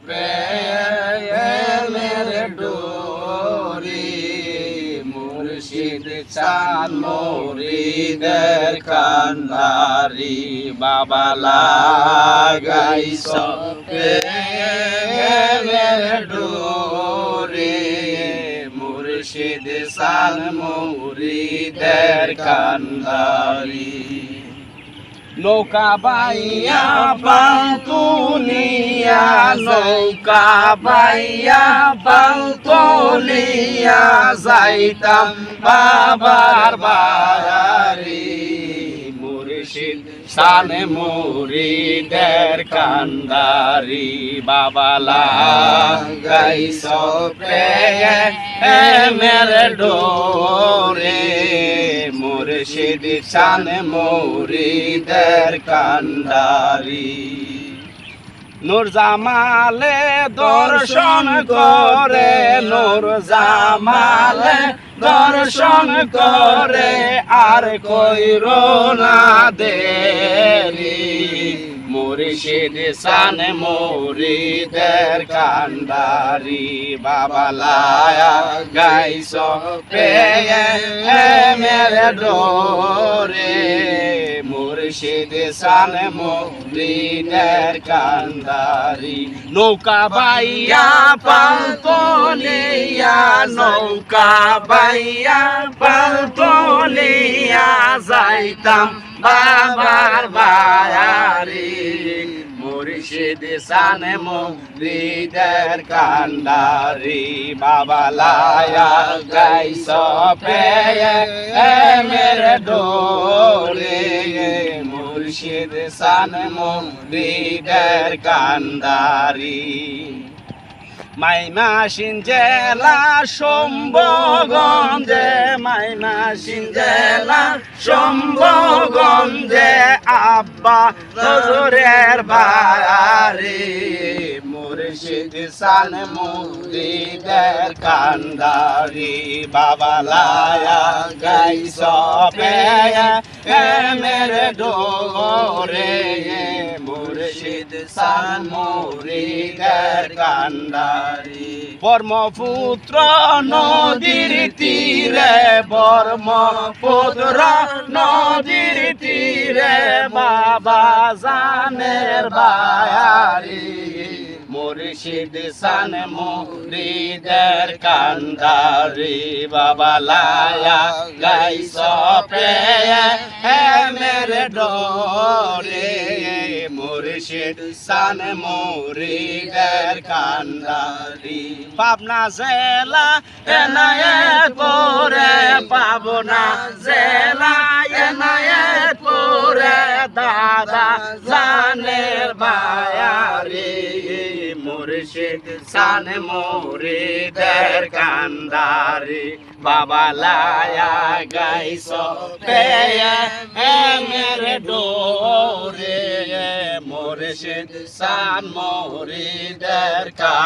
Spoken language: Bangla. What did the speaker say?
প্রেমের ডোরি মুর্শিদ চান মুরিদের কান্দারি বাবা লাগাইছ প্রেমের ডোরি মুর্শিদ চান মুরিদের কান্দারি নৌকা বাইয়া পান্তুলিয়া নৌকা বাইয়া পান্তুলিয়া যাইতাম বাবার বাড়ি মুর্শিদ সানে মুরিদের কান্দারি বাবালা গাইস মেরে ডোরে। মুর্শিদ চান মুরিদের কান্দারি নূর জামালে দর্শন করে, নূর জামালে দর্শন করে, আর কই না দেরি। মুর্শিদ সান মুরিদের কান্দারি বাবালায়া গাইছ, পেয়ে মেরে ডোরে। মুর্শিদ সান মুরিদের কান্দারি নৌকা বাইয়া পালতলিয়া নৌকা বাইয়া পালতলিয়া যাইতাম বাবার কান্দারি বাবা লায়া গাইস ডোরে মুর্শিদ সানে মুরিদের কান্দারি মাইমাসিন জেলা শম্ভগঞ্জে শম্ভগঞ্জে আব্বা নজরের বাড়ি মুর্শিদ সান মুরিদের কান্দারি বাবা লায়া গাইস পেয়ে মেরে ডোরে মুর্শিদ সান মুরিদের কান্দারি বর্মপুত্র নদীর তীরে ব্রহ্মপুত্র নদীর তীরে বাবা জানের বায়ারি। মুর্শিদ সান মুরিদের কান্দারি বাবা লায়া গাইস পেয়ে মেরে ডোরে। মুর্শিদ সান মুরিদের কান্দারি। পাবনা জেলা এনায়েত করে, পাবনা জেলা এনায়েত করে। দাদা জানের বায়ারি। মুর্শিদ সান মোরে দের কান্দারি। বাবা লায়া গাইস মেরে ডোরে। মুর্শিদ সান মুরিদের কান্দারি